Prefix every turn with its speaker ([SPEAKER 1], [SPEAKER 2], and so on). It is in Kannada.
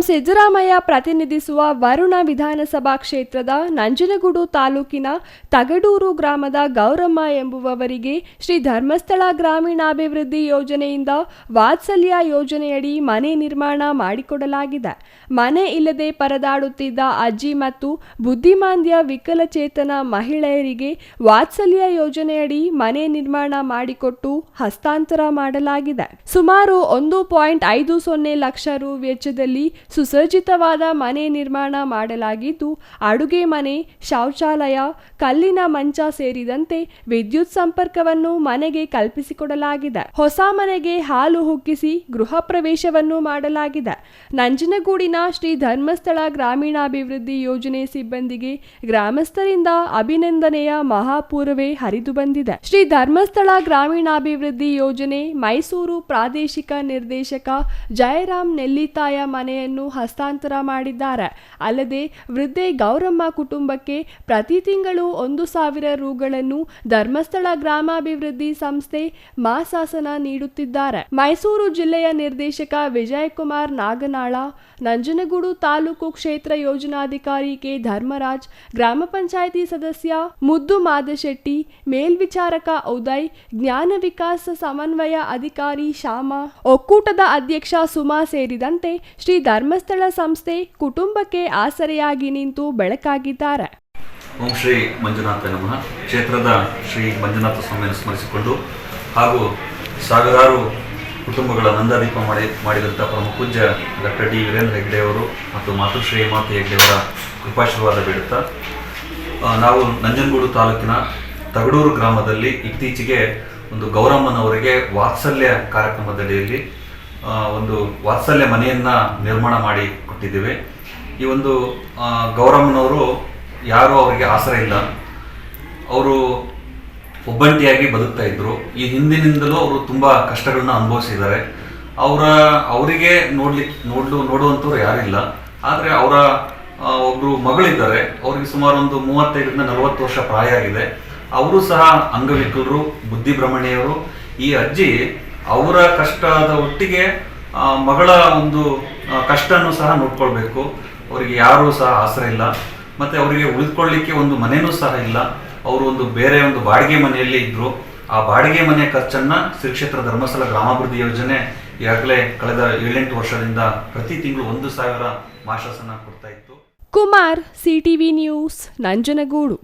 [SPEAKER 1] ಸಿದ್ದರಾಮಯ್ಯ ಪ್ರತಿನಿಧಿಸುವ ವರುಣ ವಿಧಾನಸಭಾ ಕ್ಷೇತ್ರದ ನಂಜನಗೂಡು ತಾಲೂಕಿನ ತಗಡೂರು ಗ್ರಾಮದ ಗೌರಮ್ಮ ಎಂಬುವವರಿಗೆ ಶ್ರೀ ಧರ್ಮಸ್ಥಳ ಗ್ರಾಮೀಣಾಭಿವೃದ್ಧಿ ಯೋಜನೆಯಿಂದ ವಾತ್ಸಲ್ಯ ಯೋಜನೆಯಡಿ ಮನೆ ನಿರ್ಮಾಣ ಮಾಡಿಕೊಡಲಾಗಿದೆ. ಮನೆ ಇಲ್ಲದೆ ಪರದಾಡುತ್ತಿದ್ದ ಅಜ್ಜಿ ಮತ್ತು ಬುದ್ಧಿಮಾಂದ್ಯ ವಿಕಲಚೇತನ ಮಹಿಳೆಯರಿಗೆ ವಾತ್ಸಲ್ಯ ಯೋಜನೆಯಡಿ ಮನೆ ನಿರ್ಮಾಣ ಮಾಡಿಕೊಟ್ಟು ಹಸ್ತಾಂತರ ಮಾಡಲಾಗಿದೆ. ಸುಮಾರು ಒಂದು ಪಾಯಿಂಟ್ ಐದು ಸೊನ್ನೆ ಲಕ್ಷ ರು ವೆಚ್ಚದಲ್ಲಿ ಸುಸಜ್ಜಿತವಾದ ಮನೆ ನಿರ್ಮಾಣ ಮಾಡಲಾಗಿದ್ದು, ಅಡುಗೆ ಮನೆ, ಶೌಚಾಲಯ, ಕಲ್ಲಿನ ಮಂಚ ಸೇರಿದಂತೆ ವಿದ್ಯುತ್ ಸಂಪರ್ಕವನ್ನು ಮನೆಗೆ ಕಲ್ಪಿಸಿಕೊಡಲಾಗಿದೆ. ಹೊಸ ಮನೆಗೆ ಹಾಲು ಹುಕ್ಕಿಸಿ ಗೃಹ ಪ್ರವೇಶವನ್ನು ಮಾಡಲಾಗಿದೆ. ನಂಜನಗೂಡಿನ ಶ್ರೀ ಧರ್ಮಸ್ಥಳ ಗ್ರಾಮೀಣಾಭಿವೃದ್ಧಿ ಯೋಜನೆ ಸಿಬ್ಬಂದಿಗೆ ಗ್ರಾಮಸ್ಥರಿಂದ ಅಭಿನಂದನೆಯ ಮಹಾಪೂರ್ವೇ ಹರಿದು ಬಂದಿದೆ. ಶ್ರೀ ಧರ್ಮಸ್ಥಳ ಗ್ರಾಮೀಣಾಭಿವೃದ್ಧಿ ಯೋಜನೆ ಮೈಸೂರು ಪ್ರಾದೇಶಿಕ ನಿರ್ದೇಶಕ ಜಯರಾಮ್ ನೆಲ್ಲಿತಾಯ ಮನೆಯನ್ನು ಹಸ್ತಾಂತರ ಮಾಡಿದ್ದಾರೆ. ಅಲ್ಲದೆ ವೃದ್ಧೆ ಗೌರಮ್ಮ ಕುಟುಂಬಕ್ಕೆ ಪ್ರತಿ ತಿಂಗಳು ಒಂದು ಸಾವಿರ ರೂಗಳನ್ನು ಧರ್ಮಸ್ಥಳ ಗ್ರಾಮಾಭಿವೃದ್ಧಿ ಸಂಸ್ಥೆ ಮಾಸಾಸನ ನೀಡುತ್ತಿದ್ದಾರೆ. ಮೈಸೂರು ಜಿಲ್ಲೆಯ ನಿರ್ದೇಶಕ ವಿಜಯಕುಮಾರ್ ನಾಗನಾಳ, ನಂಜನಗೂಡು ತಾಲೂಕು ಕ್ಷೇತ್ರ ಯೋಜನಾಧಿಕಾರಿ ಕೆ. ಧರ್ಮರಾಜ್, ಗ್ರಾಮ ಪಂಚಾಯಿತಿ ಸದಸ್ಯ ಮುದ್ದು ಮಾದಶೆಟ್ಟಿ, ಮೇಲ್ವಿಚಾರಕ ಉದಯ್, ಜ್ಞಾನ ವಿಕಾಸ ಸಮನ್ವಯ ಅಧಿಕಾರಿ ಶ್ಯಾಮ, ಒಕ್ಕೂಟದ ಅಧ್ಯಕ್ಷ ಸುಮಾ ಸೇರಿದಂತೆ ಶ್ರೀ ಧರ್ಮಸ್ಥಳ ಸಂಸ್ಥೆ ಕುಟುಂಬಕ್ಕೆ ಆಸರೆಯಾಗಿ ನಿಂತು ಬೆಳಕಾಗಿದ್ದಾರೆ.
[SPEAKER 2] ಓಂ ಶ್ರೀ ಮಂಜುನಾಥ ನಮಃ. ಕ್ಷೇತ್ರದ ಶ್ರೀ ಮಂಜುನಾಥ ಸ್ವಾಮಿಯನ್ನು ಸ್ಮರಿಸಿಕೊಂಡು ಹಾಗೂ ಸಾವಿರಾರು ಕುಟುಂಬಗಳ ನಂದಾದೀಪ ಮಾಡಿ ಮಾಡಿದಂಥ ಪ್ರಮುಖ ಪೂಜ್ಯ ಡಾಕ್ಟರ್ ಡಿ ವೀರೇಂದ್ರ ಹೆಗ್ಡೆಯವರು ಮತ್ತು ಮಾತೃಶ್ರೀ ಮಾತೆ ಹೆಗ್ಡೆಯವರ ಕೃಪಾಶೀರ್ವಾದ ಬೇಡುತ್ತಾ ಆ, ನಾವು ನಂಜನಗೂಡು ತಾಲೂಕಿನ ತಗಡೂರು ಗ್ರಾಮದಲ್ಲಿ ಇತ್ತೀಚೆಗೆ ಒಂದು ಗೌರಮ್ಮನವರಿಗೆ ವಾತ್ಸಲ್ಯ ಕಾರ್ಯಕ್ರಮದಡಿಯಲ್ಲಿ ಒಂದು ವಾತ್ಸಲ್ಯ ಮನೆಯನ್ನು ನಿರ್ಮಾಣ ಮಾಡಿ ಕೊಟ್ಟಿದ್ದೇವೆ. ಈ ಒಂದು ಗೌರಮ್ಮನವರು ಯಾರೂ ಅವರಿಗೆ ಆಸರೆ ಇಲ್ಲ. ಅವರು ಒಬ್ಬಂಟಿಯಾಗಿ ಬದುಕ್ತಾ ಇದ್ರು. ಈ ಹಿಂದಿನಿಂದಲೂ ಅವರು ತುಂಬ ಕಷ್ಟಗಳನ್ನ ಅನುಭವಿಸಿದ್ದಾರೆ. ಅವರ, ಅವರಿಗೆ ನೋಡ್ಲಿಕ್ಕೆ ನೋಡ್ಲು, ನೋಡುವಂಥವ್ರು ಯಾರಿಲ್ಲ ಆದರೆ ಅವರ ಒಬ್ಬರು ಮಗಳಿದ್ದಾರೆ. ಅವರಿಗೆ ಸುಮಾರು ಒಂದು ಮೂವತ್ತೈದರಿಂದ ನಲವತ್ತು ವರ್ಷ ಪ್ರಾಯ ಆಗಿದೆ. ಅವರು ಸಹ ಅಂಗವಿಕಲರು ಬುದ್ಧಿಭ್ರಮಣೆಯವರು ಈ ಅಜ್ಜಿ ಅವರ ಕಷ್ಟದ ಒಟ್ಟಿಗೆ ಮಗಳ ಒಂದು ಕಷ್ಟನೂ ಸಹ ನೋಡ್ಕೊಳ್ಬೇಕು. ಅವರಿಗೆ ಯಾರೂ ಸಹ ಆಸರೆ ಇಲ್ಲ. ಮತ್ತೆ ಅವರಿಗೆ ಉಳಿದುಕೊಳ್ಳಿಕ್ಕೆ ಒಂದು ಮನೆಯೂ ಸಹ ಇಲ್ಲ. ಅವರು ಒಂದು ಬೇರೆ ಒಂದು ಬಾಡಿಗೆ ಮನೆಯಲ್ಲಿ ಇದ್ರು. ಆ ಬಾಡಿಗೆ ಮನೆಯ ಖರ್ಚನ್ನ ಶ್ರೀ ಕ್ಷೇತ್ರ ಧರ್ಮಸ್ಥಳ ಗ್ರಾಮಾಭಿವೃದ್ಧಿ ಯೋಜನೆ ಈಗಾಗಲೇ ಕಳೆದ ಏಳೆಂಟು ವರ್ಷದಿಂದ ಪ್ರತಿ ತಿಂಗಳು ಒಂದು ಸಾವಿರ ಮಾಶಾಸನ ಕೊಡ್ತಾ ಇತ್ತು.
[SPEAKER 1] Kumar, CTV news, Nanjangud.